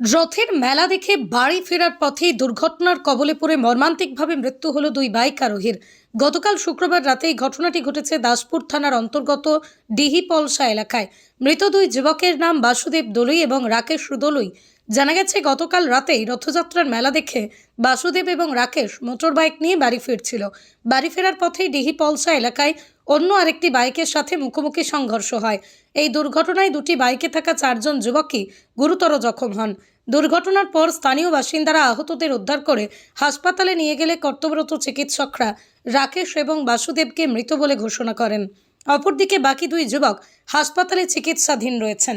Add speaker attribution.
Speaker 1: রথের মেলা দেখে বাড়ি ফেরার পথেই দুর্ঘটনার কবলে পড়ে মর্মান্তিকভাবে মৃত্যু হলো দুই বাইক আরোহীর। গতকাল শুক্রবার রাতে এই ঘটনাটি ঘটেছে দাসপুর থানার অন্তর্গত ডিহিপলসা এলাকায়। মৃত দুই যুবকের নাম বাসুদেব দলুই এবং রাকেশ দলুই। জানা গেছে, গতকাল রাতেই রথযাত্রার মেলা দেখে বাসুদেব এবং রাকেশ মোটরবাইক নিয়ে বাড়ি ফিরছিল। বাড়ি ফেরার পথেই ডিহিপলসা এলাকায় অন্য আরেকটি বাইকের সাথে মুখোমুখি সংঘর্ষ হয়। এই দুর্ঘটনায় দুটি বাইকে থাকা চারজন যুবকই গুরুতর জখম হন। দুর্ঘটনার পর স্থানীয় বাসিন্দারা আহতদের উদ্ধার করে হাসপাতালে নিয়ে গেলে কর্তব্যরত চিকিৎসকরা রাকেশ এবং বাসুদেবকে মৃত বলে ঘোষণা করেন। অপরদিকে বাকি দুই যুবক হাসপাতালে চিকিৎসাধীন রয়েছেন।